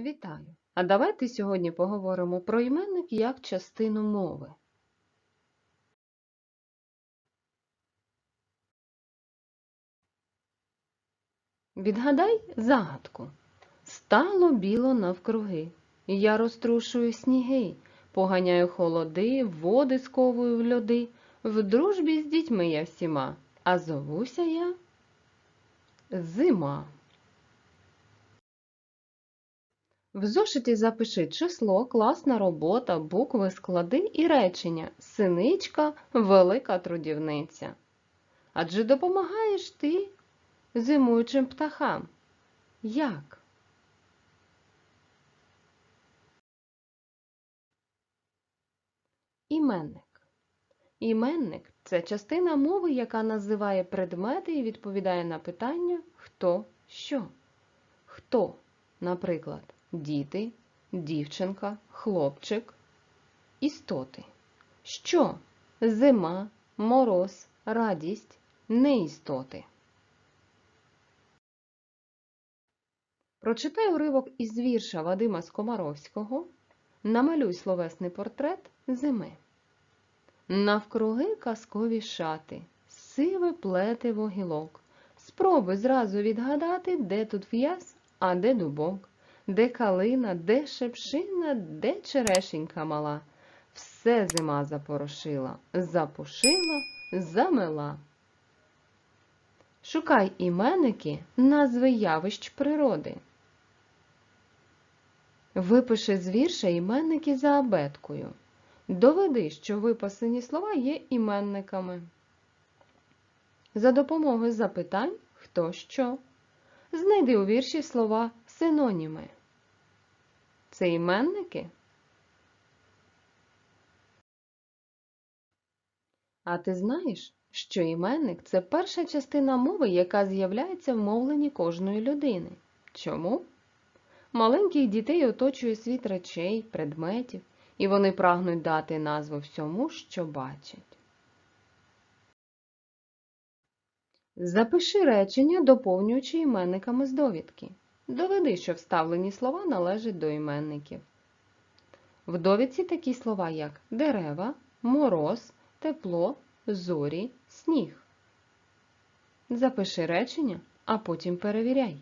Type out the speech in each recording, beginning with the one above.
Вітаю! А давайте сьогодні поговоримо про іменник як частину мови. Відгадай загадку. Стало біло навкруги. Я розтрушую сніги, поганяю холоди, води сковую в льоди. В дружбі з дітьми я всіма, а зовуся я Зима. В зошиті запиши число, класна робота, букви, склади і речення. Синичка – велика трудівниця. Адже допомагаєш ти зимуючим птахам. Як? Іменник. Іменник – це частина мови, яка називає предмети і відповідає на питання хто, що. Хто, наприклад, діти, дівчинка, хлопчик, істоти. Що? Зима, мороз, радість, неістоти. Прочитай уривок із вірша Вадима Скомаровського. Намалюй словесний портрет зими. Навкруги казкові шати, сиве плете вогілок. Спробуй зразу відгадати, де тут в'яз, а де дубок, де калина, де шепшина, де черешенька мала. Все зима запорошила, запушила, замела. Шукай іменники, назви явищ природи. Випиши з вірша іменники за абеткою. Доведи, що виписані слова є іменниками. За допомогою запитань хто що. Знайди у вірші слова синоніми. Це іменники? А ти знаєш, що іменник це перша частина мови, яка з'являється в мовленні кожної людини. Чому? Маленьких дітей оточує світ речей, предметів, і вони прагнуть дати назву всьому, що бачать. Запиши речення, доповнюючи іменниками з довідки. Доведи, що вставлені слова належать до іменників. В довідці такі слова, як дерева, мороз, тепло, зорі, сніг. Запиши речення, а потім перевіряй.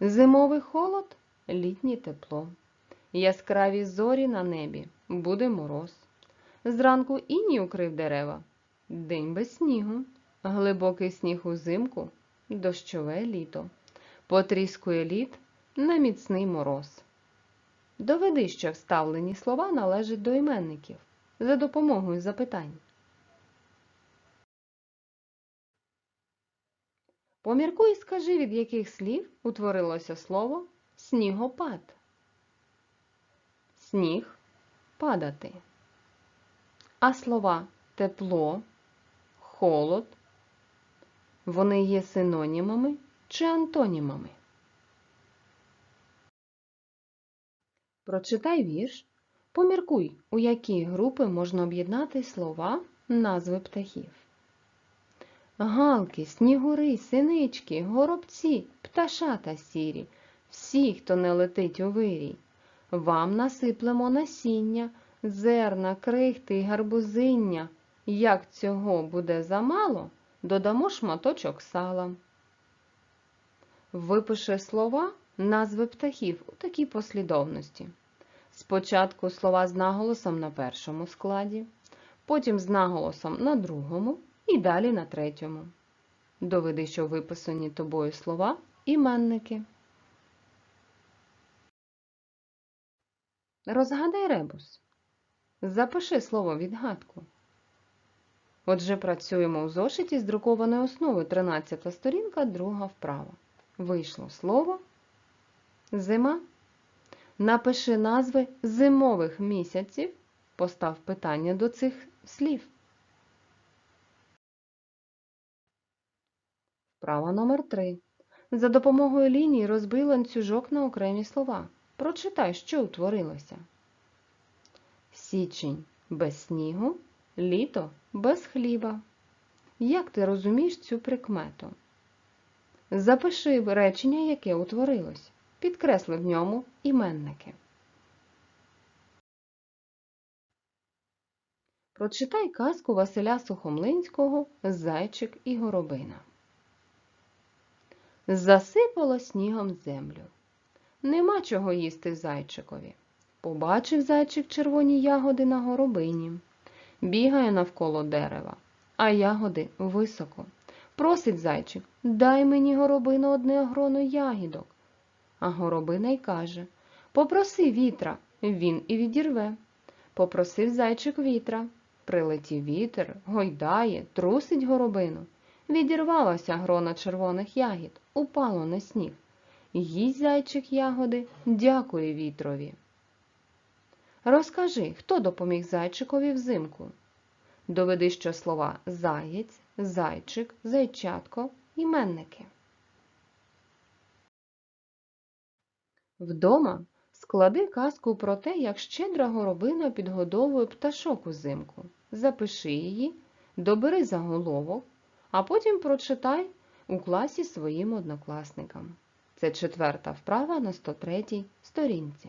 Зимовий холод літнє тепло. Яскраві зорі на небі буде мороз. Зранку іній укрив дерева. День без снігу, глибокий сніг узимку, дощове літо. Потріскує лід на міцний мороз. Доведи, що вставлені слова належать до іменників за допомогою запитань. Поміркуй і скажи, від яких слів утворилося слово снігопад. Сніг падати. А слова тепло, холод, вони є синонімами чи антонімами. Прочитай вірш. Поміркуй, у які групи можна об'єднати слова назви птахів. Галки, снігури, синички, горобці, пташата сірі, всі, хто не летить у вирій. Вам насиплемо насіння, зерна, крихти й гарбузиння. Як цього буде замало, додамо шматочок сала. Випиши слова, назви птахів у такій послідовності. Спочатку слова з наголосом на першому складі, потім з наголосом на другому і далі на третьому. Доведи, що виписані тобою слова іменники. Розгадай ребус. Запиши слово відгадку. Отже, працюємо у зошиті з друкованою основою 13 сторінка, друга вправа. Вийшло слово зима. Напиши назви зимових місяців. Постав питання до цих слів. Вправа номер 3. За допомогою лінії розбий ланцюжок на окремі слова. Прочитай, що утворилося. Січень без снігу, літо без хліба. Як ти розумієш цю прикмету? Запиши речення, яке утворилось. Підкресли в ньому іменники. Прочитай казку Василя Сухомлинського Зайчик і горобина. Засипало снігом землю. Нема чого їсти зайчикові. Побачив зайчик червоні ягоди на горобині. Бігає навколо дерева, а ягоди високо. Просить зайчик, дай мені горобино одне гроно ягідок. А горобина й каже Попроси вітра, він і відірве. Попросив зайчик вітра. Прилетів вітер, гойдає, трусить горобину. Відірвалося грона червоних ягід, упало на сніг. Їсть зайчик ягоди, дякує вітрові. Розкажи, хто допоміг зайчикові взимку? Доведи, що слова заєць, зайчик, зайчатко іменники. Вдома склади казку про те, як щедра горобина підгодовує пташок узимку. Запиши її, добери заголовок, а потім прочитай у класі своїм однокласникам. Це четверта вправа на 103 сторінці.